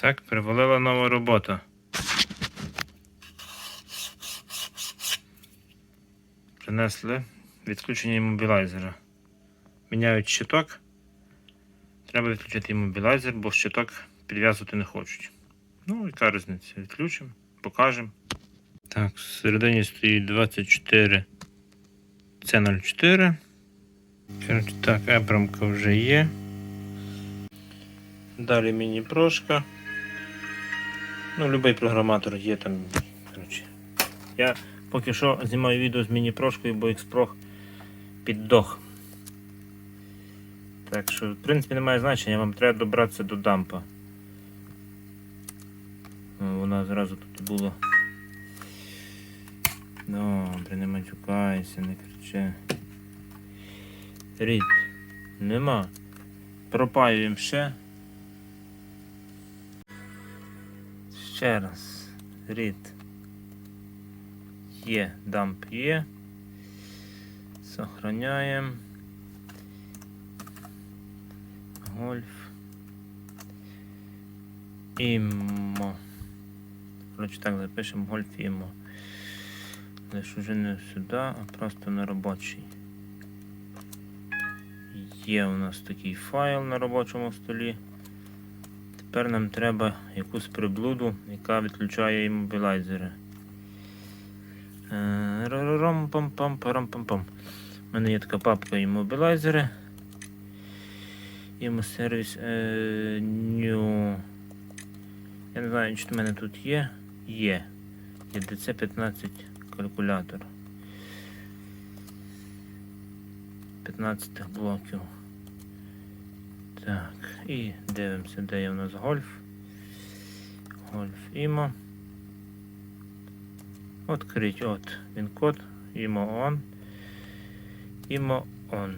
Так, привалила нова робота. Принесли відключення іммобілайзера. Міняють щиток. Треба відключити іммобілайзер, бо щиток підв'язувати не хочуть. Ну, яка різниця? Відключимо, покажемо. Так, всередині стоїть 24 C04. Так, епромка вже є. Далі міні-прошка. Ну, будь-який програматор є там. Коротше. Я поки що знімаю відео з міні-прошкою, бо Xprog піддох. Так що, в принципі, немає значення, вам треба добратися до дампа. О, Вона зразу тут була. Добре, не матюкайся, не кричи. Рід. Нема. Пропаюємо ще. Ще раз. Рід. Є, дамп є. Сохраняємо. Гольф. Імо. Коротше так запишемо гольф імо. Лиш уже не сюди, а просто на робочий. Є у нас такий файл на робочому столі. Тепер нам треба якусь приблуду, яка відключає іммобілайзери. Е, ром пам пам парам пам пам У мене є така папка іммобілайзери. Імо сервіс е, new. Я не знаю, чи в мене тут є. Є. Є DC15 калькулятор. 15 блоків. Так, і дивимося, де є у нас гольф. Гольф імо. Открить от він код. Імо он. Імо он.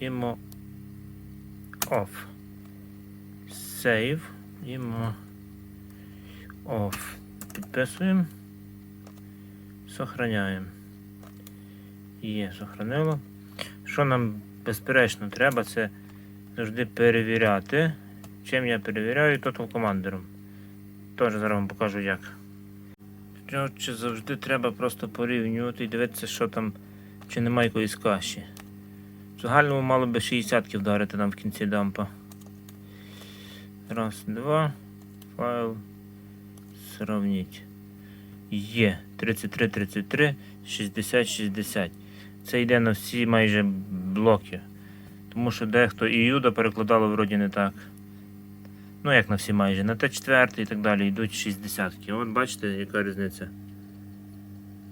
Імо off. Save. Імо off. Підписуємо. Сохраняємо. Є, сохранило. Що нам безперечно треба, це завжди перевіряти. Чим я перевіряю, Total командером. Теж зараз вам покажу як. Коротше, завжди треба просто порівнювати і дивитися, що там, чи немає якоїсь каші. В загальному мало би 60 вдарити нам в кінці дампа. Раз, два. Файл. Сравніть. Є 33, 33, 60, 60. Це йде на всі майже блоки. Тому що дехто і Юда перекладало вроді не так. Ну, як на всі майже, на Т4 і так далі йдуть 60. От бачите, яка різниця.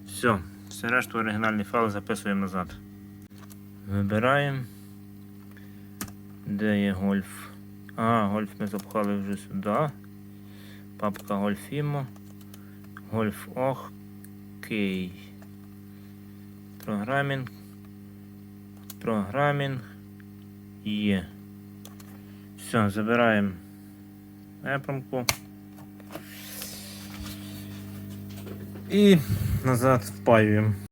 Все, все решту оригінальний файл записуємо назад. Вибираємо. Де є гольф? А, гольф ми запхали вже сюди. Папка гольфімо. Гольф окей. Програмінг. Програмінг. Є. Все, забираємо епромку. І назад впаюємо.